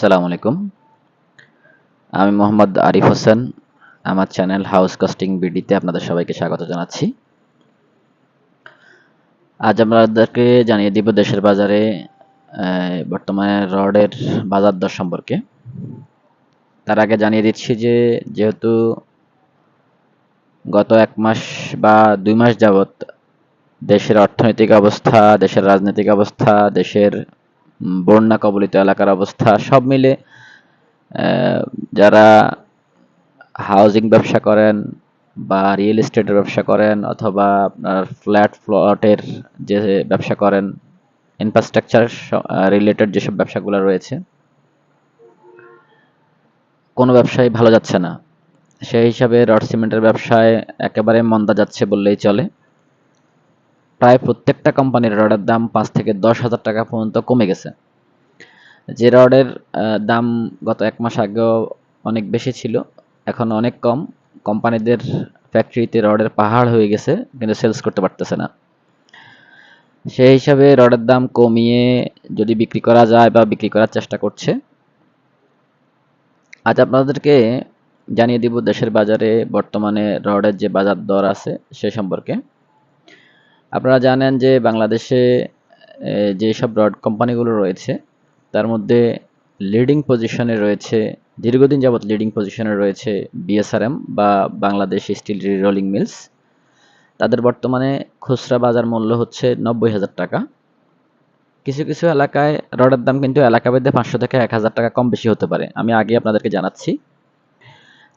আসসালামু আলাইকুম। আমি মোহাম্মদ আরিফ হোসেন, আমার চ্যানেল হাউস কাস্টিং বিডিতে আপনাদের সবাইকে স্বাগত জানাচ্ছি। আজ আমাদেরকে জানিয়ে দিব দেশের বাজারে বর্তমানে রডের বাজার দর সম্পর্কে। তার আগে জানিয়ে দিচ্ছি যে, যেহেতু গত এক মাস বা দুই মাস যাবত দেশের অর্থনৈতিক অবস্থা, দেশের রাজনৈতিক অবস্থা, দেশের বন্যা কবলিত এলাকার অবস্থা সব মিলে যারা হাউজিং ব্যবসা করেন বা রিয়েল এস্টেটের ব্যবসা করেন অথবা আপনার ফ্ল্যাট প্লটের যে ব্যবসা করেন ইনফ্রাস্ট্রাকচার রিলেটেড যেসব ব্যবসাগুলো রয়েছে, কোনো ব্যবসায় ভালো যাচ্ছে না। সেই হিসাবে রড সিমেন্টের ব্যবসায় একেবারে মন্দা যাচ্ছে বললেই চলে। প্রায় প্রত্যেকটা কোম্পানির রডের দাম পাঁচ থেকে দশ হাজার টাকা পর্যন্ত কমে গেছে। যে রডের দাম গত এক মাস আগেও অনেক বেশি ছিল, এখন অনেক কম। কোম্পানিদের ফ্যাক্টরিতে রডের পাহাড় হয়ে গেছে, কিন্তু সেলস করতে পারতেছে না। সেই হিসাবে রডের দাম কমিয়ে যদি বিক্রি করা যায় বা বিক্রি করার চেষ্টা করছে, আজ আপনাদেরকে জানিয়ে দিব দেশের বাজারে বর্তমানে রডের যে বাজার দর আছে সে সম্পর্কে। আপনারা জানেন যে বাংলাদেশে যেসব রড কোম্পানিগুলো রয়েছে, তার মধ্যে লিডিং পজিশনে রয়েছে, দীর্ঘদিন যাবৎ লিডিং পজিশনে রয়েছে বিএসআরএম বা বাংলাদেশ স্টিল রোলিং মিলস। তাদের বর্তমানে খুচরা বাজার মূল্য হচ্ছে নব্বই হাজার টাকা। কিছু কিছু এলাকায় রডের দাম কিন্তু এলাকা ভেদে পাঁচশো থেকে এক হাজার টাকা কম বেশি হতে পারে। আমি আগে আপনাদেরকে জানাচ্ছি।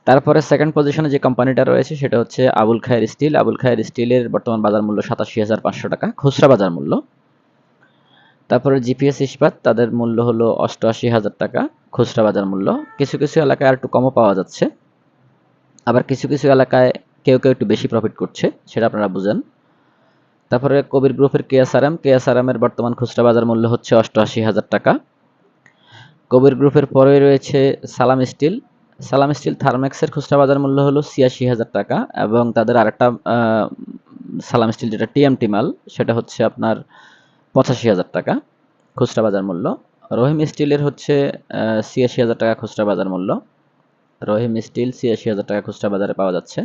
তারপরে সেকেন্ড পজিশনে যে কোম্পানিটা রয়েছে, সেটা হচ্ছে আবুল খায়ের স্টিল আবুল খায়ের স্টিলের বর্তমান বাজার মূল্য সাতাশি হাজার পাঁচশো টাকা, খুচরা বাজার মূল্য। তারপরে জিপিএস ইস্পাত, তাদের মূল্য হলো অষ্টআশি হাজার টাকা, খুচরা বাজার মূল্য। কিছু কিছু এলাকায় আর একটু কমও পাওয়া যাচ্ছে। আবার কিছু কিছু এলাকায় কেউ কেউ একটু বেশি প্রফিট করছে, সেটা আপনারা বুঝেন। তারপরে কবির গ্রুপের কেএসআরএম কেএসআরএম এর বর্তমান খুচরা বাজার মূল্য হচ্ছে অষ্টআশি হাজার টাকা। কবির গ্রুপের পরে রয়েছে সালাম স্টিল সালাম স্টিল থার্মেক্সের খুচরা বাজার মূল্য হলো ছিয়াশি হাজার টাকা এবং তাদের আরেকটা সালাম স্টিল যেটা টিএমটি মাল, সেটা হচ্ছে আপনার পঁচাশি হাজার টাকা খুচরা বাজার মূল্য। রহিম স্টিলের হচ্ছে ছিয়াশি হাজার টাকা খুচরা বাজার মূল্য। রহিম স্টিল ছিয়াশি হাজার টাকা খুচরা বাজারে পাওয়া যাচ্ছে।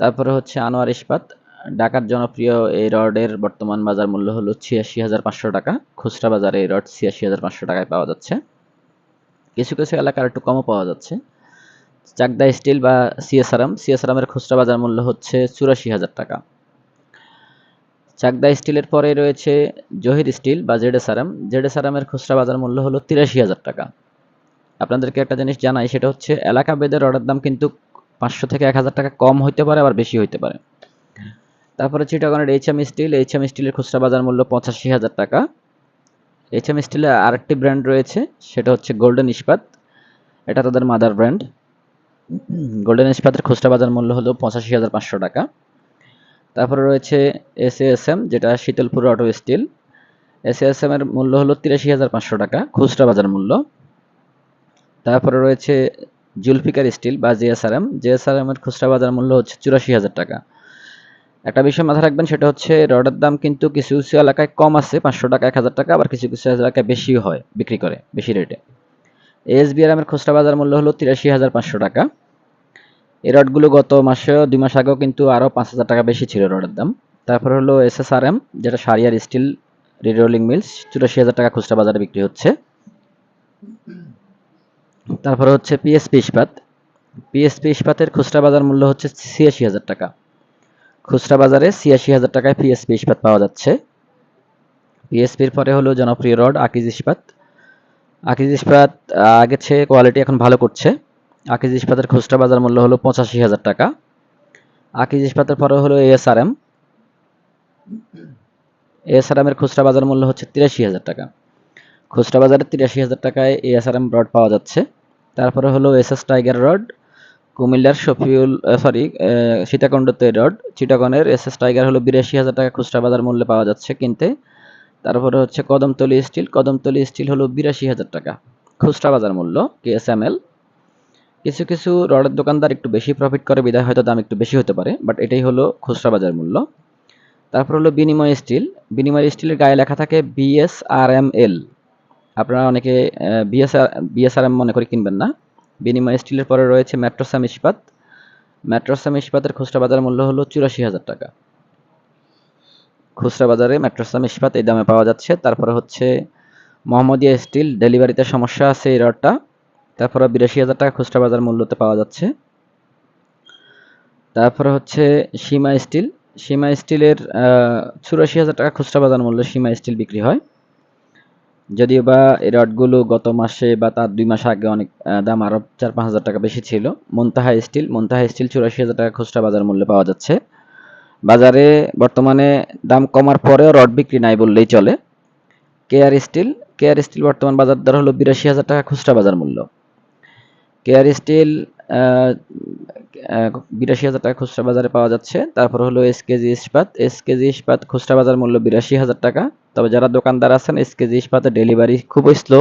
তারপরে হচ্ছে আনোয়ার ইস্পাত। ঢাকার জনপ্রিয় এই রডের বর্তমান বাজার মূল্য হলো ছিয়াশি হাজার পাঁচশো টাকা। খুচরা বাজারে এই রড ছিয়াশি হাজার পাঁচশো টাকায় পাওয়া যাচ্ছে। কিছু কিছু এলাকার একটু কমও পাওয়া যাচ্ছে। চাকদা স্টিল বা সিএসআরএম সিএসআরএমের খুচরা বাজার মূল্য হচ্ছে চুরাশি হাজার টাকা। চাকদা স্টিলের পরে রয়েছে জহির স্টিল বা জেডএসআরএম এর খুচরা বাজার মূল্য হলো তিরাশি হাজার টাকা। আপনাদেরকে একটা জিনিস জানাই, সেটা হচ্ছে এলাকা বেদের অর্ডার দাম কিন্তু পাঁচশো থেকে এক হাজার টাকা কম হইতে পারে, আবার বেশি হইতে পারে। তারপরে চিটাগনের এইচএম স্টিল এইচএম স্টিলের খুচরা বাজার মূল্য পঁচাশি হাজার টাকা। এইচএম স্টিলের আরেকটি ব্র্যান্ড রয়েছে, সেটা হচ্ছে গোল্ডেন ইস্পাত এটা তাদের মাদার ব্র্যান্ড গোল্ডেন ইস্পাতের খুচরা বাজার মূল্য হলো পঁচাশি হাজার পাঁচশো টাকা। তারপরে রয়েছে এসএএসএম যেটা শীতলপুর অটো স্টিল এসএএসএম এর মূল্য হলো তিরাশি হাজার পাঁচশো টাকা, খুচরা বাজার মূল্য। তারপরে রয়েছে জুলফিকার স্টিল বা জিএসআরএম জিএসআরএম এর খুচরা বাজার মূল্য হচ্ছে চুরাশি হাজার টাকা। একটা বিষয় মাথায় রাখবেন, সেটা হচ্ছে রডের দাম কিন্তু কিছু কিছু এলাকায় কম আছে, পাঁচশো টাকা, এক হাজার টাকা, আবার কিছু কিছু এলাকায় বেশি হয়, বিক্রি করে, বেশি রেটে এসবিআরএম এর খুচরা বাজার মূল্য হলো তিরাশি হাজার পাঁচশো টাকা। এই রডগুলো গত মাসে, দুই মাস আগেও কিন্তু আরও পাঁচ হাজার টাকা বেশি ছিল রডের দাম। তারপর হলো এসএসআরএম যেটা সারিয়ার স্টিল রিরোলিং মিলস, চুরাশি হাজার টাকা খুচরা বাজারে বিক্রি হচ্ছে। তারপরে হচ্ছে পিএসপি ইস্পাত। পিএসপি ইস্পাতের খুচরা বাজার মূল্য হচ্ছে ছিয়াশি হাজার টাকা। খুচরা বাজারে ছিয়াশি হাজার টাকায় পিএসপি ইস্পাত পাওয়া যাচ্ছে। পিএসপির পরে হলো জনপ্রিয় রড, আকিজ ইস্পাত। আকিজ ইস্পাত আগের চেয়ে কোয়ালিটি এখন ভালো করছে। আকিজ ইস্পাতের খুচরা বাজার মূল্য হলো পঁচাশি হাজার টাকা। আকিজ ইস্পাতের পরে হলো এএসআরএম এএসআরএম এর খুচরা বাজার মূল্য হচ্ছে তিরাশি হাজার টাকা। খুচরা বাজারে তিরাশি হাজার টাকায় এএসআরএম রড পাওয়া যাচ্ছে। তারপরে হলো এসএস টাইগার রড কুমিল্লার শফিউল সরি সীতাকুণ্ডতে রড চিটাগনের এস এস টাইগার হলো বিরাশি হাজার টাকা খুচরা বাজার মূল্যে পাওয়া যাচ্ছে কিনতে। তারপরে হচ্ছে কদমতলি স্টিল কদমতলি স্টিল হলো বিরাশি হাজার টাকা খুচরা বাজার মূল্য, কেএসএমএল। কিছু কিছু রডের দোকানদার একটু বেশি প্রফিট করে বিদায় হয়তো দাম একটু বেশি হতে পারে বাট এটাই হলো খুচরা বাজার মূল্য। তারপর হলো বিনিময় স্টিল, বিনিময় স্টিলের গায়ে লেখা থাকে বিএসআরএমএল আপনারা অনেকে বিএসআর বিএসআরএম মনে করে কিনবেন না। বিনিময় স্টিলের পরে রয়েছে ম্যাট্রোসাম ইস্পাত ম্যাট্রোসাম ইস্পাতের খুচরা বাজার মূল্য হলো চুরাশি হাজার টাকা। খুচরা বাজারে ম্যাট্রোসাম ইস্পাত এই দামে পাওয়া যাচ্ছে। তারপরে হচ্ছে মোহাম্মদিয়া স্টিল ডেলিভারিতে সমস্যা আছে এই রডটা। তারপরে বিরাশি হাজার টাকা খুচরা বাজার মূল্যতে পাওয়া যাচ্ছে। তারপরে হচ্ছে সীমা স্টিল। সীমা স্টিলের চুরাশি হাজার টাকা খুচরা বাজার মূল্য সীমা স্টিল বিক্রি হয়। যদিও বা এই রডগুলো গত মাসে বা তার দুই মাস আগে অনেক দাম আরও চার পাঁচ হাজার টাকা বেশি ছিল। মন্তাহা স্টিল মন্তাহা স্টিল চুরাশি হাজার টাকা খুচরা বাজার মূল্যে পাওয়া যাচ্ছে। বাজারে বর্তমানে দাম কমার পরেও রড বিক্রি নাই বললেই চলে। কেআর স্টিল কেআর স্টিল বর্তমান বাজার দর হলো বিরাশি হাজার টাকা খুচরা বাজার মূল্য। কেআর স্টিল বিরাশি হাজার টাকা খুচরা বাজারে পাওয়া যাচ্ছে। তারপর হলো এসকেজি ইস্পাত। এসকেজি ইস্পাত খুচরা বাজার মূল্য বিরাশি হাজার টাকা। তবে যারা দোকানদার আছেন, এসকেজি ইস্পাতের ডেলিভারি খুবই স্লো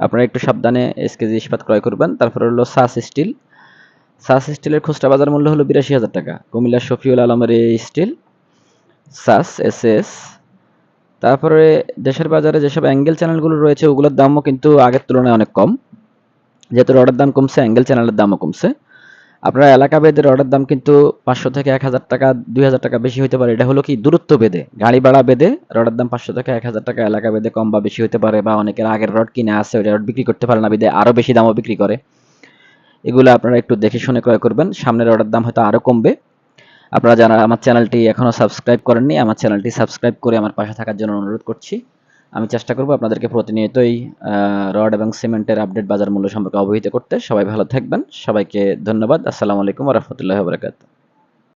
আপনারা একটু সাবধানে এসকেজি ইস্পাত ক্রয় করবেন। তারপর হলো সাস স্টিল। সাস স্টিলের খুচরা বাজার মূল্য হলো বিরাশি হাজার টাকা। কুমিল্লা শফিউল আলমের এই স্টিল। সাস, S S. তারপরে দেশের বাজারে যেসব অ্যাঙ্গেল চ্যানেলগুলো রয়েছে, ওগুলোর দামও কিন্তু আগের তুলনায় অনেক কম। যেহেতু রডের দাম কমছে, অ্যাঙ্গেল চ্যানেলের দামও কমছে। আপনার এলাকা ভেদে রডের দাম কিন্তু পাঁচশো থেকে এক হাজার টাকা, দুই হাজার টাকা বেশি হতে পারে। এটা হলো কি? দূরত্ব ভেদে। গাড়ি ভাড়া বেদে রডের দাম পাঁচশো থেকে এক হাজার টাকা এলাকা ভেদে কম বা বেশি হতে পারে বা অনেকের আগের রড কিনে আসে ওই রড বিক্রি করতে পারে না, বিদে আরও বেশি দামও বিক্রি করে। এগুলো আপনারা একটু দেখে শুনে ক্রয় করবেন। সামনের রডের দাম হয়তো আরও কমবে। আপনারা যারা আমার চ্যানেলটি এখনও সাবস্ক্রাইব করেননি, আমার চ্যানেলটি সাবস্ক্রাইব করে আমার পাশে থাকার জন্য অনুরোধ করছি। আমি চেষ্টা করব আপনাদেরকে প্রতিনিয়তই রড এবং সিমেন্টের আপডেট বাজার মূল্য সম্পর্কে অবহিত করতে। সবাই ভালো থাকবেন। সবাইকে ধন্যবাদ। আসসালামু আলাইকুম রহমতুল্লাহ বরকাত